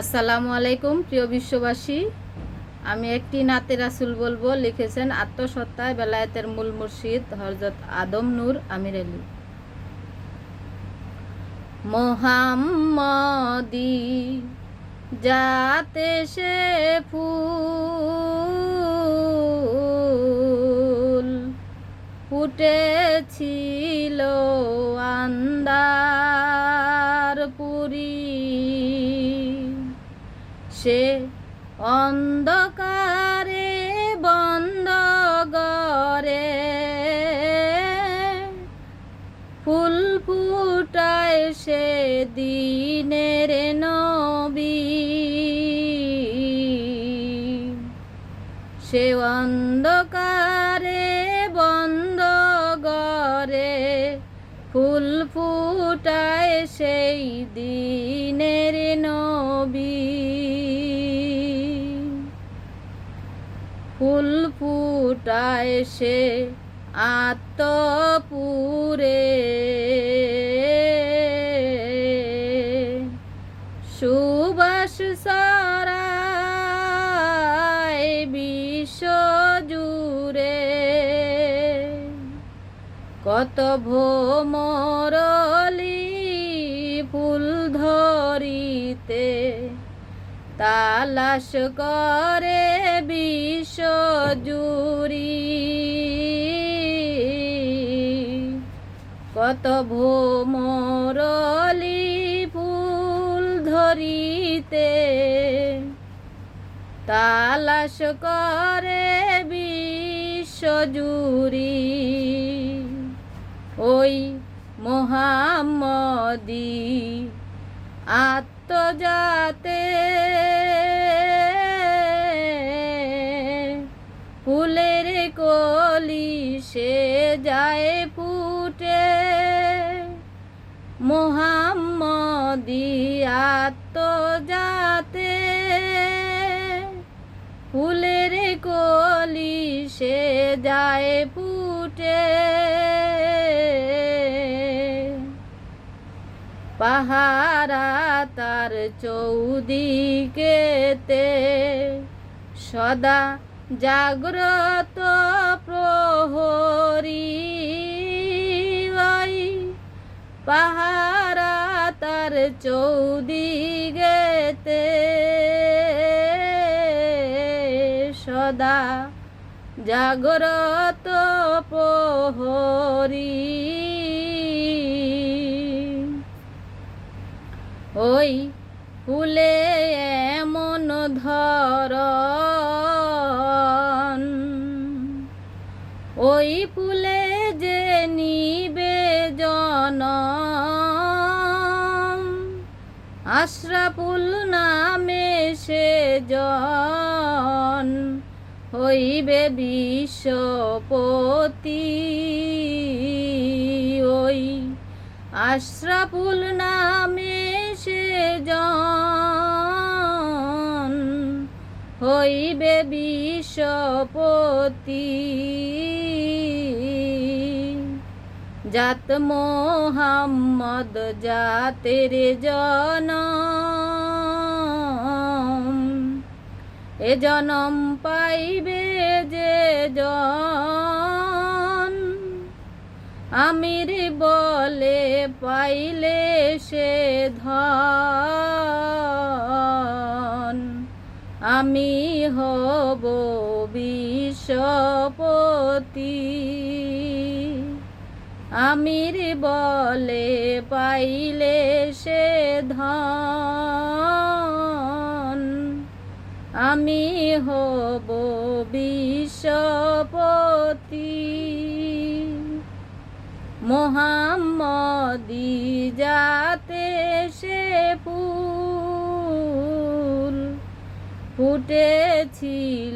আসসালামু আলাইকুম, প্রিয় বিশ্ববাসী। আমি একটি নাতে রাসুল বলব, লিখেছেন আত্মসত্তায় বেলায়েতের মূল মুর্শিদ হরজত আদম নূর আমির আলী। মোহাম্মদি যাতে সে ফুল ফুটেছিল আন্দার দিনের নবী। সে অন্ধকারে বন্ধ গরে ফুল ফুটায় সেই দিনের নবী। ফুল ফুটায় সে আত্মপুরে। কত ভোমরলি ফুল ধরিতে তালাশ করে বিশ্ব জুড়ি। কত ভোমরলি ফুল ধরিতে তালাশ করে বিশ্ব জুড়ি। ওই মোহাম্মদি আত্মজাতে ফুলের কলি সে যায় ফুটে। মোহাম্মদি আত্মজাতে ফুলের কলি সে যায় ফুটে। পাহারা তার চৌদিকেতে। সদা জাগ্রত প্রহরী পাহারা তার চৌদিকেতে। সদা জাগ্রত প্রহরী ওই ফুলে এমন ধর ওই ফুলে যে নিবে জন আশরাফুল নামে সে জন। হইবে বিশ্বপতি ওই আশরাফুল নামে জন হইবে বিশ্বপতি জাত মোহাম্মদ জাতের জন এ জনম পাইবে যে জন। আমির বলে পাইলে সে ধন। আমি হব বিশ্বপতি। আমির বলে পাইলে সে ধন। আমি হব বিশ্বপতি। মোহাম্মদি যাতে সে ফুল ফুটেছিল।